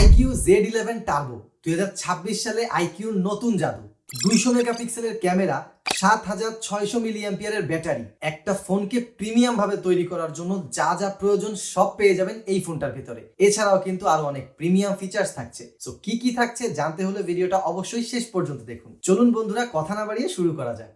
IQ Z eleven turbo দুই সালে আইকিউর নতুন জাদু। দুইশো মেগাপিক্সেলের ক্যামেরা, সাত হাজার ছয়শো মিলি অ্যাম্পিয়ারের ব্যাটারি। একটা ফোনকে প্রিমিয়াম ভাবে তৈরি করার জন্য যা যা প্রয়োজন সব পেয়ে যাবেন এই ফোনটার ভিতরে। এছাড়াও কিন্তু আরও অনেক প্রিমিয়াম ফিচার্স থাকছে। সো কি কি থাকছে জানতে হলে ভিডিওটা অবশ্যই শেষ পর্যন্ত দেখুন। চলুন বন্ধুরা, কথা না বাড়িয়ে শুরু করা যাক।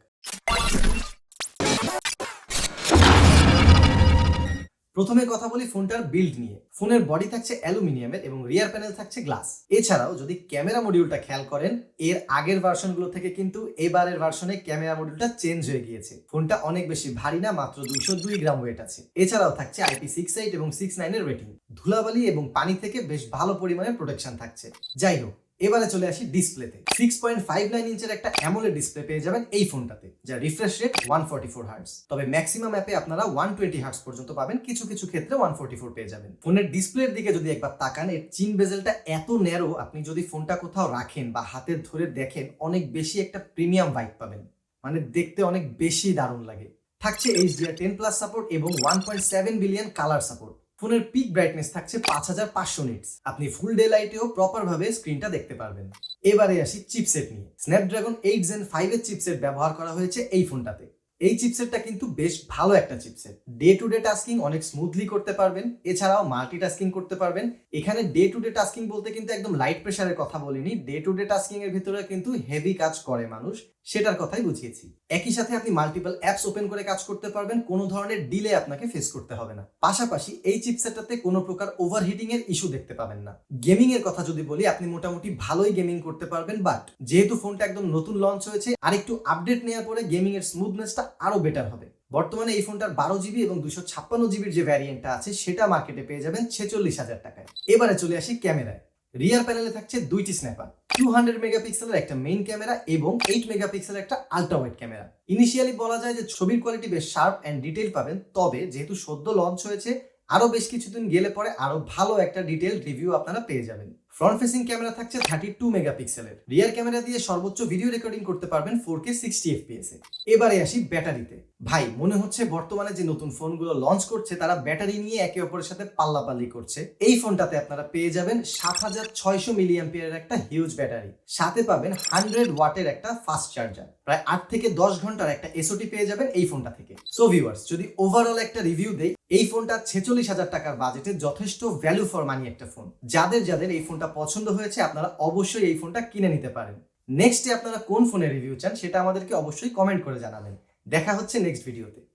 প্রথমে কথা বলি ফোনটার বিল্ড নিয়ে। ফোনের বডি থাকছে অ্যালুমিনিয়ামের এবং রিয়ার প্যানেল থাকছে গ্লাস এছাড়াও যদি ক্যামেরা মডিউলটা খেয়াল করেন, এর আগের ভার্সনগুলো থেকে কিন্তু এবারের ভার্সনে ক্যামেরা মডিউলটা চেঞ্জ হয়ে গিয়েছে। ফোনটা অনেক বেশি ভারী না, মাত্র দুশো দুই গ্রাম ওয়েট আছে। এছাড়াও থাকছে আইপি সিক্স এইট এবং সিক্স নাইনের রেটিং ধুলাবালি এবং পানি থেকে বেশ ভালো পরিমাণে প্রোটেকশন থাকছে। যাই হোক এবারে চলে আসি ডিসপ্লেতে সিক্স পয়েন্ট ফাইভ নাইন ইঞ্চের একটা অ্যামোলে ডিসপ্লে পেয়ে যাবেন এই ফোনটাতে যা refresh rate one forty four hertz তবে ম্যাক্সিমাম অ্যাপে আপনারা ওয়ান টোয়েন্টি হার্স পর্যন্ত পাবেন, কিছু কিছু ক্ষেত্রে ওয়ান ফোর্টি ফোর পেয়ে যাবেন। ফোনের ডিসপ্লের দিকে যদি একবার তাকান, এর চিন বেজেলটা এত ন্যারো আপনি যদি ফোনটা কোথাও রাখেন বা হাতে ধরে দেখেন, অনেক বেশি একটা প্রিমিয়াম ভাইব পাবেন। মানে দেখতে অনেক বেশি দারুণ লাগে। থাকছে এইচডিআর টেন প্লাস সাপোর্ট এবং one point seven billion colour support ফোনের পিক ব্রাইটনেস থাকছে পাঁচ হাজার পাঁচশো নিটস আপনি ফুল ডে লাইটেও প্রপার ভাবে স্ক্রিনটা দেখতে পারবেন। এবারে আসি চিপসেট নিয়ে। স্ন্যাপড্রাগন এইট জেন ফাইভের চিপসেট ব্যবহার করা হয়েছে এই ফোনটাতে। এই চিপসেটটা কিন্তু বেশ ভালো একটা chipset day to day tasking অনেক স্মুথলি করতে পারবেন। এছাড়াও মাল্টি টাস্কিং করতে পারবেন। এখানে ডে টু ডে টাস্কিং বলতে কিন্তু একদম লাইট প্রেশারের কথা বলিনি। ডে টু ডে টাস্কিং এর ভিতরে কিন্তু হেভি কাজ করে মানুষ। সেটার কথাই বুঝিয়েছি। একই সাথে আপনি মাল্টিপল অ্যাপস ওপেন করে কাজ করতে পারবেন, কোনো ধরনের ডিলে আপনাকে ফেস করতে হবে না। পাশাপাশি এই চিপসেটটাতে কোনো প্রকার ওভারহিটিং এর ইস্যু দেখতে পাবেন না। গেমিং এর কথা যদি বলি, আপনি মোটামুটি ভালোই গেমিং করতে পারবেন বাট যেহেতু ফোনটা একদম নতুন লঞ্চ হয়েছে আর একটু আপডেট নেওয়ার পরে গেমিং এর স্মুথনেসটা আরও বেটার হবে। বর্তমানে এই ফোনটার বারো জিবি এবং দুশো ছাপ্পান্ন জিবির যে ভ্যারিয়েন্টটা আছে, সেটা মার্কেটে পেয়ে যাবেন ছেচল্লিশ হাজার টাকায়। এবারে চলে আসি ক্যামেরায়। রিয়ার প্যানেলে থাকছে দুইটি স্ন্যাপার টু হান্ড্রেড মেগাপিক্সেলের একটা মেইন ক্যামেরা এবং এইট মেগাপিক্সেলের একটা আলট্রা ওয়াইড ক্যামেরা ইনিশিয়ালি বলা যায় যে ছবির কোয়ালিটি বেশ শার্প অ্যান্ড ডিটেল পাবেন, তবে যেহেতু সদ্য লঞ্চ হয়েছে, আরও বেশ কিছুদিন গেলে পরে আরও ভালো একটা ডিটেল রিভিউ আপনারা পেয়ে যাবেন। ফ্রন্ট ফেসিং ক্যামেরা থাকছে থার্টি টু মেগাপিক্সেলের রিয়ার ক্যামেরা দিয়ে সর্বোচ্চ ভিডিও রেকর্ডিং করতে পারবেন ফোর কে সিক্সটি এফপিএস এ। এবারে আসি ব্যাটারিতে। ভাই, মনে হচ্ছে বর্তমানে যে নতুন ফোনগুলো লঞ্চ করছে, তারা ব্যাটারি নিয়ে একে অপরের সাথে পাল্লাপাল্লি করছে। এই ফোনটাতে আপনারা পেয়ে যাবেন সাত হাজার ছয়শো মিলিয়াম্পিয়ারের একটা হিউজ ব্যাটারি সাথে পাবেন হান্ড্রেড ওয়াটের একটা ফাস্ট চার্জার প্রায় আট থেকে দশ ঘণ্টার একটা এসওটি পেয়ে যাবেন এই ফোনটা থেকে। সো ভিউয়ার্স যদি ওভারঅল একটা রিভিউ দেই, এই ফোনটা ছেচল্লিশ হাজার টাকার বাজেটে যথেষ্ট ভ্যালু ফর মানি একটা ফোন যাদের যাদের এই ফোনটা পছন্দ হয়েছে, আপনারা অবশ্যই এই ফোনটা কিনে নিতে পারেন। নেক্সটে আপনারা কোন ফোনের রিভিউ চান, সেটা আমাদেরকে অবশ্যই কমেন্ট করে জানাবেন। দেখা হচ্ছে নেক্সট ভিডিওতে